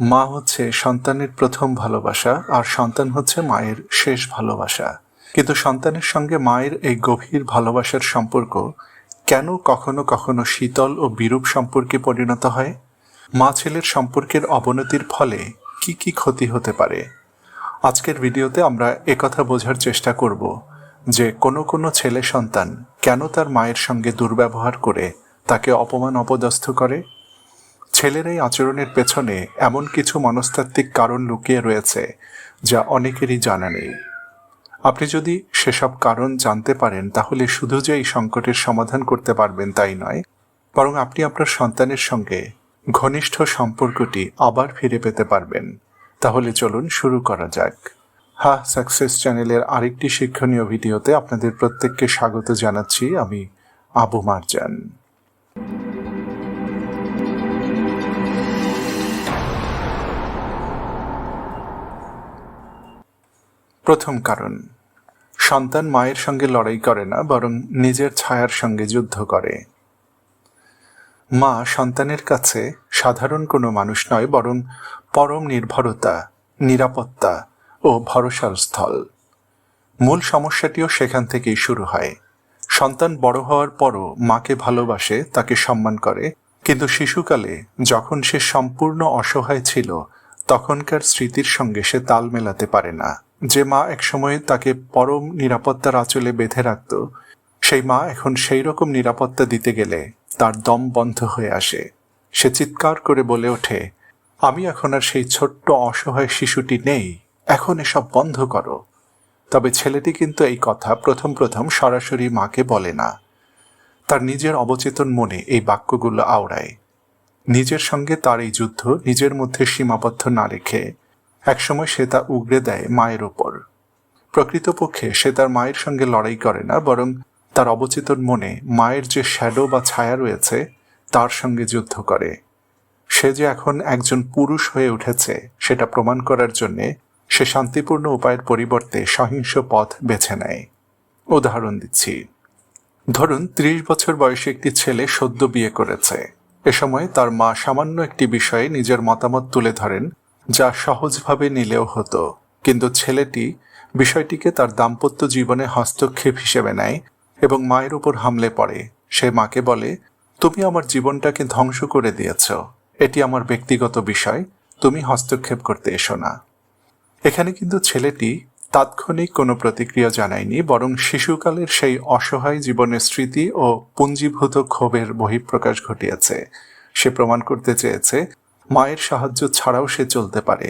মা হচ্ছে সন্তানের প্রথম ভালোবাসা আর সন্তান হচ্ছে মায়ের শেষ ভালোবাসা। কিন্তু সন্তানের সঙ্গে মায়ের এই গভীর ভালোবাসার সম্পর্ক কেন কখনো কখনো শীতল ও বিরূপ সম্পর্কে পরিণত হয়? মা ছেলের সম্পর্কের অবনতির ফলে কি কি ক্ষতি হতে পারে? আজকের ভিডিওতে আমরা একথা বোঝার চেষ্টা করব যে কোনো কোনো ছেলে সন্তান কেন তার মায়ের সঙ্গে দুর্ব্যবহার করে তাকে অপমান অপদস্থ করে? ছেলের এই আচরণের পেছনে এমন কিছু মনস্তাত্ত্বিক কারণ লুকিয়ে রয়েছে, যা অনেকেরই জানা নেই। আপনি যদি সেসব কারণ জানতে পারেন, তাহলে শুধু যে এই সংকটের সমাধান করতে পারবেন তাই নয়, বরং আপনি আপনার সন্তানের সঙ্গে ঘনিষ্ঠ সম্পর্কটি আবার ফিরে পেতে পারবেন। তাহলে চলুন শুরু করা যাক। হা সাকসেস চ্যানেলের আরেকটি শিক্ষণীয় ভিডিওতে আপনাদের প্রত্যেককে স্বাগত জানাচ্ছি আমি আবু মারজান। প্রথম কারণ, সন্তান মায়ের সঙ্গে লড়াই করে না, বরং নিজের ছায়ার সঙ্গে যুদ্ধ করে। মা সন্তানের কাছে সাধারণ কোনো মানুষ নয়, বরং পরম নির্ভরতা, নিরাপত্তা ও ভরসার স্থল। মূল সমস্যাটিও সেখান থেকেই শুরু হয়। সন্তান বড় হওয়ার পরও মাকে ভালোবাসে, তাকে সম্মান করে, কিন্তু শিশুকালে যখন সে সম্পূর্ণ অসহায় ছিল, তখনকার স্মৃতির সঙ্গে সে তাল মেলাতে পারে না। যে মা একসময় তাকে পরম নিরাপত্তার আঁচলে বেঁধে রাখত, সেই মা এখন সেই রকম নিরাপত্তা দিতে গেলে তার দম বন্ধ হয়ে আসে। সে চিৎকার করে বলে ওঠে, আমি এখন আর সেই ছোট্ট অসহায় শিশুটি নেই, এখন এসব বন্ধ করো। তবে ছেলেটি কিন্তু এই কথা প্রথম প্রথম সরাসরি মাকে বলে না। তার নিজের অবচেতন মনে এই বাক্যগুলো আওড়ায়। নিজের সঙ্গে তার এই যুদ্ধ নিজের মধ্যে সীমাবদ্ধ না রেখে একসময় সে তা উগড়ে দেয় মায়ের ওপর প্রকৃতপক্ষে সে তার মায়ের সঙ্গে লড়াই করে না, বরং তার অবচেতন মনে মায়ের যে শ্যাডো বা ছায়া রয়েছে, তার সঙ্গে যুদ্ধ করে। সে যে এখন একজন পুরুষ হয়ে উঠেছে, সেটা প্রমাণ করার জন্যে সে শান্তিপূর্ণ উপায়ের পরিবর্তে সহিংস পথ বেছে নেয়। উদাহরণ দিচ্ছি। ধরুন, ত্রিশ বছর বয়সে একটি ছেলে সদ্য বিয়ে করেছে। এ সময় তার মা সামান্য একটি বিষয়ে নিজের মতামত তুলে ধরেন যা সহজভাবে নিলেও হতো। কিন্তু ছেলেটি বিষয়টিকে তার দাম্পত্য জীবনে হস্তক্ষেপ হিসেবে নেয় এবং মায়ের উপর হামলে পড়ে। সে মাকে বলে, তুমি আমার জীবনটাকে ধ্বংস করে দিয়েছ। এটি আমার ব্যক্তিগত বিষয়। তুমি হস্তক্ষেপ করতে এসো না। এখানে কিন্তু ছেলেটি তাৎক্ষণিক কোনো প্রতিক্রিয়া জানায়নি, বরং শিশুকালের সেই অসহায় জীবনের স্মৃতি ও পুঞ্জীভূত ক্ষোভের বহিঃপ্রকাশ ঘটিয়েছে। সে প্রমাণ করতে চেয়েছে মায়ের সাহায্য ছাড়াও সে চলতে পারে।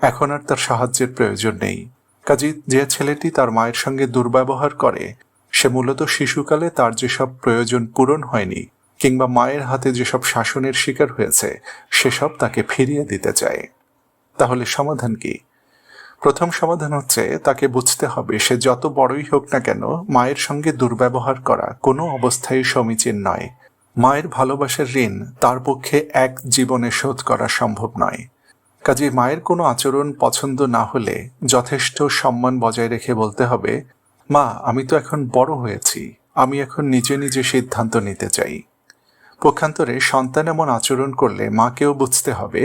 এখন আর তার সাহায্যের প্রয়োজন নেই। কাজী, যে ছেলেটি তার মায়ের সঙ্গে দুর্ব্যবহার করে, সে মূলত শিশুকালে তার যেসব প্রয়োজন পূরণ হয়নি, কিংবা মায়ের হাতে যেসব শাসনের শিকার হয়েছে, সেসব তাকে ফিরিয়ে দিতে চায়। তাহলে সমাধান কি? প্রথম সমাধান হচ্ছে, তাকে বুঝতে হবে সে যত বড়ই হোক না কেন, মায়ের সঙ্গে দুর্ব্যবহার করা কোনো অবস্থায় সমীচীন নয়। মায়ের ভালোবাসার ঋণ তার পক্ষে এক জীবনে শোধ করা সম্ভব নয়। কাজে মায়ের কোনো আচরণ পছন্দ না হলে যথেষ্ট সম্মান বজায় রেখে বলতে হবে, মা, আমি তো এখন বড় হয়েছি। আমি এখন নিজে নিজে সিদ্ধান্ত নিতে চাই। পক্ষান্তরে সন্তান এমন আচরণ করলে মাকেও বুঝতে হবে,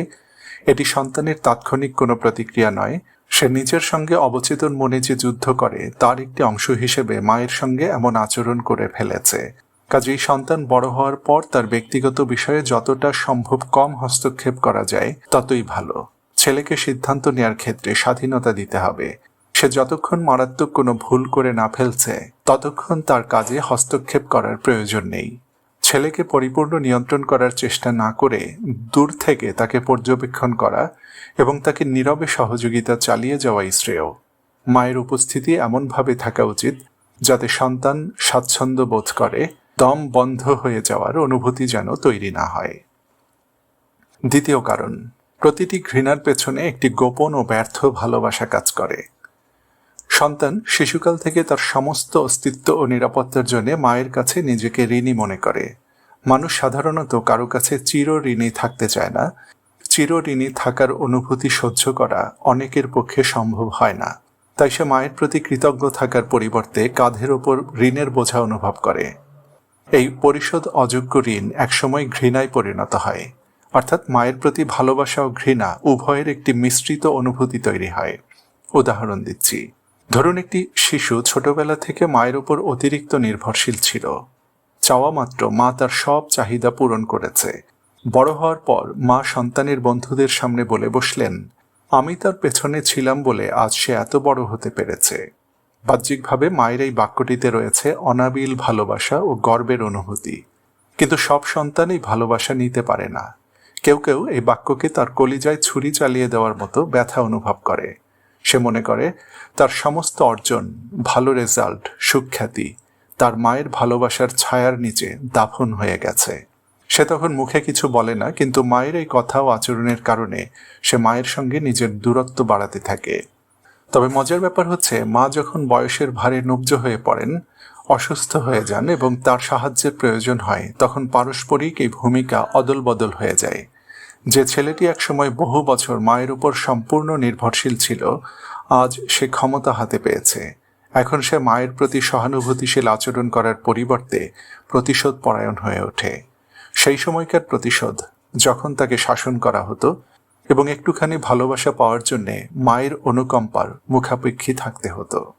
এটি সন্তানের তাৎক্ষণিক কোনো প্রতিক্রিয়া নয়। সে নিজের সঙ্গে অবচেতন মনে যে যুদ্ধ করে, তার একটি অংশ হিসেবে মায়ের সঙ্গে এমন আচরণ করে ফেলেছে। কাজেই সন্তান বড় হওয়ার পর তার ব্যক্তিগত বিষয়ে যতটা সম্ভব কম হস্তক্ষেপ করা যায়, ততই ভালো। ছেলেকে সিদ্ধান্ত নেয়ার ক্ষেত্রে স্বাধীনতা দিতে হবে। সে যতক্ষণ মারাত্মক কোনো ভুল করে না ফেলছে, ততক্ষণ তার কাজে হস্তক্ষেপ করার প্রয়োজন নেই। ছেলেকে পরিপূর্ণ নিয়ন্ত্রণ করার চেষ্টা না করে দূর থেকে তাকে পর্যবেক্ষণ করা এবং তাকে নীরবে সহযোগিতা চালিয়ে যাওয়াই শ্রেয়। মায়ের উপস্থিতি এমনভাবে থাকা উচিত যাতে সন্তান স্বাচ্ছন্দ্য বোধ করে দম বন্ধ হয়ে যাওয়ার অনুভূতি যেন তৈরি না হয়। দ্বিতীয় কারণ, প্রতিটি ঘৃণার পেছনে একটি গোপন ও ব্যর্থ ভালোবাসা কাজ করে। সন্তান শিশুকাল থেকে তার সমস্ত অস্তিত্ব ও নিরাপত্তার জন্য মায়ের কাছে নিজেকে ঋণী মনে করে। মানুষ সাধারণত কারও কাছে চির ঋণী থাকতে চায় না। চির ঋণী থাকার অনুভূতি সহ্য করা অনেকের পক্ষে সম্ভব হয় না। তাই সে মায়ের প্রতি কৃতজ্ঞ থাকার পরিবর্তে কাঁধের ওপর ঋণের বোঝা অনুভব করে। এই পরিশোধ অযোগ্য ঋণ একসময় ঘৃণায় পরিণত হয়। অর্থাৎ মায়ের প্রতি ভালোবাসা ও ঘৃণা উভয়ের একটি মিশ্রিত অনুভূতি তৈরি হয়। উদাহরণ দিচ্ছি। ধরুন একটি শিশু ছোটবেলা থেকে মায়ের উপর অতিরিক্ত নির্ভরশীল ছিল। চাওয়া মাত্র মা তার সব চাহিদা পূরণ করেছে। বড় হওয়ার পর মা সন্তানের বন্ধুদের সামনে বলে বসলেন, আমি তার পেছনে ছিলাম বলে আজ সে এত বড় হতে পেরেছে। বাহ্যিকভাবে মায়ের এই বাক্যটিতে রয়েছে অনাবিল ভালোবাসা ও গর্বের অনুভূতি। কিন্তু সব সন্তানই ভালোবাসা নিতে পারে না। কেউ কেউ এই বাক্যকে তার কলিজায় ছুরি চালিয়ে দেওয়ার মতো ব্যথা অনুভব করে। সে মনে করে, তার সমস্ত অর্জন, ভালো রেজাল্ট, সুখ্যাতি, তার মায়ের ভালোবাসার ছায়ার নিচে দাফন হয়ে গেছে। সে তখন মুখে কিছু বলে না, কিন্তু মায়ের এই কথা ও আচরণের কারণে সে মায়ের সঙ্গে নিজের দূরত্ব বাড়াতে থাকে। তবে মজার ব্যাপার হচ্ছে, মা যখন বয়সের ভারে নব্জ হয়ে পড়েন, অসুস্থ হয়ে যান এবং তার সাহায্যের প্রয়োজন হয়, তখন পারস্পরিক এই ভূমিকা অদল বদল হয়ে যায়। যে ছেলেটি একসময় বহু বছর মায়ের উপর সম্পূর্ণ নির্ভরশীল ছিল, আজ সে ক্ষমতা হাতে পেয়েছে। এখন সে মায়ের প্রতি সহানুভূতিশীল আচরণ করার পরিবর্তে প্রতিশোধ পরায়ণ হয়ে ওঠে। সেই সময়কার প্রতিশোধ, যখন তাকে শাসন করা হতো এবং একটুখানি ভালোবাসা পাওয়ার জন্য মায়ের অনুকম্পার মুখাপেক্ষী থাকতে হতো।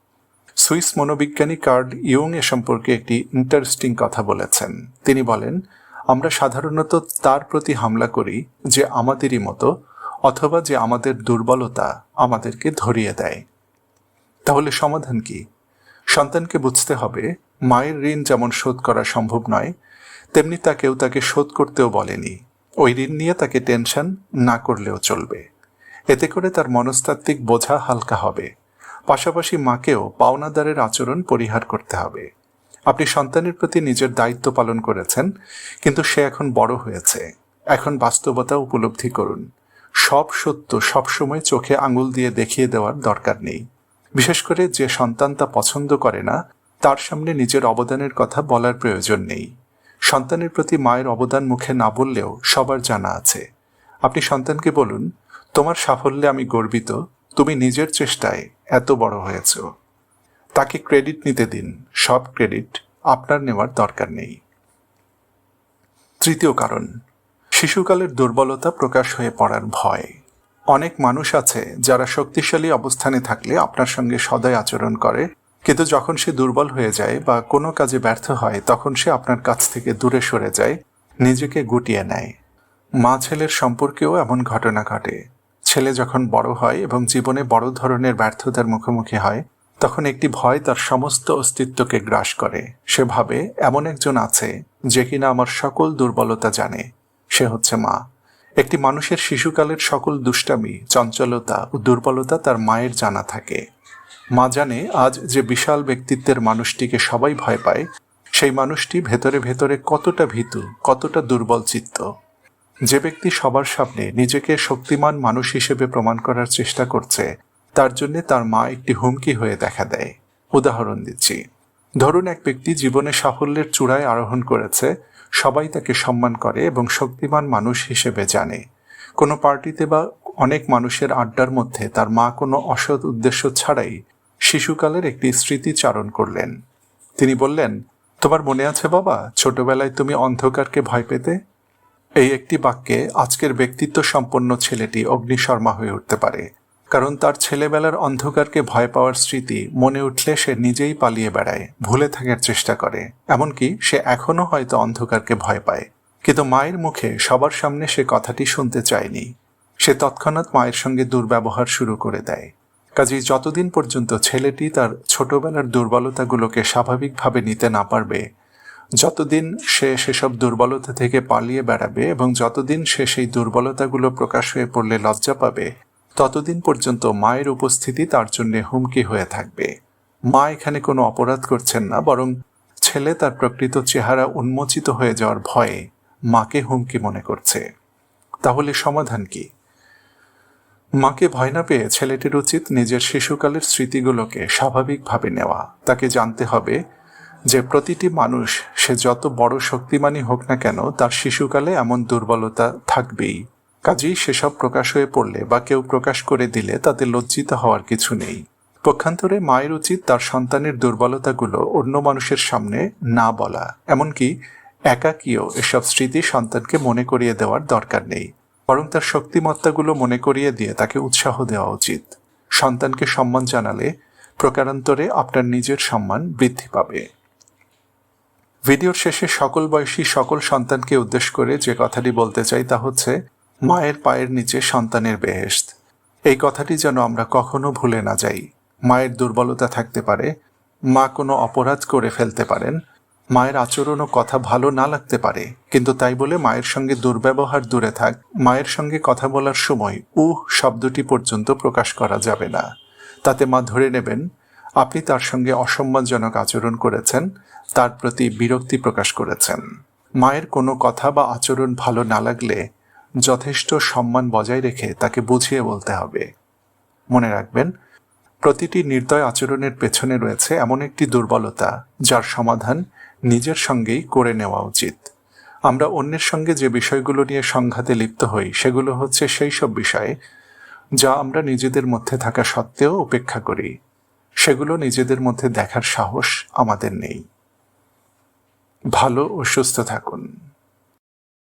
সুইস মনোবিজ্ঞানী কার্ড ইয়ং এ সম্পর্কে একটি ইন্টারেস্টিং কথা বলেছেন। তিনি বলেন, আমরা সাধারণত তার প্রতি হামলা করি যে আমাদেরই মতো অথবা যে আমাদের দুর্বলতা আমাদেরকে ধরিয়ে দেয়। তাহলে সমাধান কি? সন্তানকে বুঝতে হবে, মায়ের ঋণ যেমন শোধ করা সম্ভব নয়, তেমনি তাকেও তাকে শোধ করতেও বলেনি। ওই ঋণ নিয়ে তাকে টেনশন না করলেও চলবে। এতে করে তার মনস্তাত্ত্বিক বোঝা হালকা হবে। পাশাপাশি মাকেও পাওনাদারের আচরণ পরিহার করতে হবে। আপনি সন্তানের প্রতি নিজের দায়িত্ব পালন করেছেন, কিন্তু সে এখন বড় হয়েছে। এখন বাস্তবতা উপলব্ধি করুন। সব সত্য সবসময় চোখে আঙুল দিয়ে দেখিয়ে দেওয়ার দরকার নেই। বিশেষ করে যে সন্তান তা পছন্দ করে না, তার সামনে নিজের অবদানের কথা বলার প্রয়োজন নেই। সন্তানের প্রতি মায়ের অবদান মুখে না বললেও সবার জানা আছে। আপনি সন্তানকে বলুন, তোমার সাফল্যে আমি গর্বিত, তুমি নিজের চেষ্টায় এত বড় হয়েছ। তাকে ক্রেডিট নিতে দিন, সব ক্রেডিট আপনার নেওয়ার দরকার নেই। তৃতীয় কারণ, শিশুকালের দুর্বলতা প্রকাশ হয়ে পড়ার ভয়। অনেক মানুষ আছে যারা শক্তিশালী অবস্থানে থাকলে আপনার সঙ্গে সদয় আচরণ করে কিন্তু যখন সে দুর্বল হয়ে যায় বা কোনো কাজে ব্যর্থ হয়, তখন সে আপনার কাছ থেকে দূরে সরে যায়, নিজেকে গুটিয়ে নেয়। মা ছেলের সম্পর্কেও এমন ঘটনা ঘটে। ছেলে যখন বড় হয় এবং জীবনে বড় ধরনের ব্যর্থতার মুখোমুখি হয়, তখন একটি ভয় তার সমস্ত অস্তিত্বকে গ্রাস করে। সে ভাবে, এমন একজন আছে যে কিনা আমার সকল দুর্বলতা জানে। সে হচ্ছে মা। একটি মানুষের শিশুকালের সকল দুষ্টামি, চঞ্চলতা ও দুর্বলতা তার মায়ের জানা থাকে। মা জানে আজ যে বিশাল ব্যক্তিত্বের মানুষটিকে সবাই ভয় পায়, সেই মানুষটি ভেতরে ভেতরে কতটা ভীতু, কতটা দুর্বল চিত্ত। যে ব্যক্তি সবার সামনে নিজেকে শক্তিমান মানুষ হিসেবে প্রমাণ করার চেষ্টা করছে, তার জন্য তার মা একটি হুমকি হয়ে দেখা দেয়। উদাহরণ দিচ্ছি। ধরুন এক ব্যক্তি জীবনে সাফল্যের চূড়ায় আরোহণ করেছে, সবাই তাকে সম্মান করে এবং শক্তিমান মানুষ হিসেবে জানে। কোনো পার্টিতে বা অনেক মানুষের আড্ডার মধ্যে তার মা কোনো অসৎ উদ্দেশ্য ছাড়াই শিশুকালের একটি স্মৃতিচারণ করলেন। তিনি বললেন, তোমার মনে আছে বাবা, ছোটবেলায় তুমি অন্ধকারকে ভয় পেতে? এই একটি বাক্যে আজকের ব্যক্তিত্ব সম্পন্ন ছেলেটি অগ্নিশর্মা হয়ে উঠতে পারে। কারণ তার ছেলেবেলার অন্ধকারকে ভয় পাওয়ার স্মৃতি মনে উঠলে সে নিজেই পালিয়ে বেড়ায়, ভুলে থাকার চেষ্টা করে। এমনকি সে এখনও হয়তো অন্ধকারকে ভয় পায়। কিন্তু মায়ের মুখে সবার সামনে সে কথাটি শুনতে চায়নি। সে তৎক্ষণাৎ মায়ের সঙ্গে দুর্ব্যবহার শুরু করে দেয়। কাজেই যতদিন পর্যন্ত ছেলেটি তার ছোটবেলার দুর্বলতাগুলোকে স্বাভাবিকভাবে নিতে না পারবে, যতদিন সে সেসব দুর্বলতা থেকে পালিয়ে বেড়াবে এবং যতদিন সে সেই দুর্বলতাগুলো প্রকাশ হয়ে পড়লে লজ্জা পাবে, ততদিন পর্যন্ত মায়ের উপস্থিতি তার জন্য হুমকি হয়ে থাকবে। মা এখানে কোনো অপরাধ করছেন না, বরং ছেলে তার প্রকৃত চেহারা উন্মোচিত হয়ে যাওয়ার ভয়ে মাকে হুমকি মনে করছে। তাহলে সমাধান কি? মাকে ভয় না পেয়ে ছেলেটির উচিত নিজের শিশুকালের স্মৃতিগুলোকে স্বাভাবিকভাবে নেওয়া। তাকে জানতে হবে যে প্রতিটি মানুষ, সে যত বড় শক্তিমানই হোক না কেন, তার শিশুকালে এমন দুর্বলতা থাকবেই। কাজেই সেসব প্রকাশ হয়ে পড়লে বা কেউ প্রকাশ করে দিলে তাতে লজ্জিত হওয়ার কিছু নেই। পক্ষান্তরে মায়ের উচিত তার সন্তানের দুর্বলতাগুলো অন্য মানুষের সামনে না বলা। এমনকি একাকীয় এসব স্মৃতি সন্তানকে মনে করিয়ে দেওয়ার দরকার নেই। বরং তার শক্তিমত্তাগুলো মনে করিয়ে দিয়ে তাকে উৎসাহ দেওয়া উচিত। সন্তানকে সম্মান জানালে প্রকারান্তরে আপনার নিজের সম্মান বৃদ্ধি পাবে। ভিডিওর শেষে সকল বয়সী সকল সন্তানকে উদ্দেশ্য করে যে কথাটি বলতে চাই তা হচ্ছে, মায়ের পায়ের নিচে সন্তানের বেহেস্ত এই কথাটি যেন আমরা কখনো ভুলে না যাই। মায়ের দুর্বলতা থাকতে পারে, মা কোনো অপরাধ করে ফেলতে পারেন মায়ের আচরণ ও কথা ভালো না লাগতে পারে। কিন্তু তাই বলে মায়ের সঙ্গে দুর্ব্যবহার দূরে থাক। মায়ের সঙ্গে কথা বলার সময় উহ শব্দটি পর্যন্ত প্রকাশ করা যাবে না। তাতে মা ধরে নেবেন, আপনি তার সঙ্গে অসম্মানজনক আচরণ করেছেন, তার প্রতি বিরক্তি প্রকাশ করেছেন। মায়ের কোনো কথা বা আচরণ ভালো না লাগলে যথেষ্ট সম্মান বজায় রেখে তাকে বুঝিয়ে বলতে হবে। মনে রাখবেন প্রতিটি নির্দয় আচরণের পেছনে রয়েছে এমন একটি দুর্বলতা, যার সমাধান নিজের সঙ্গেই করে নেওয়া উচিত। আমরা অন্যের সঙ্গে যে বিষয়গুলো নিয়ে সংঘাতে লিপ্ত হই, সেগুলো হচ্ছে সেই সব বিষয়ে যা আমরা নিজেদের মধ্যে থাকা সত্ত্বেও উপেক্ষা করি। সেগুলো নিজেদের মধ্যে দেখার সাহস আমাদের নেই। ভালো ও সুস্থ থাকুন।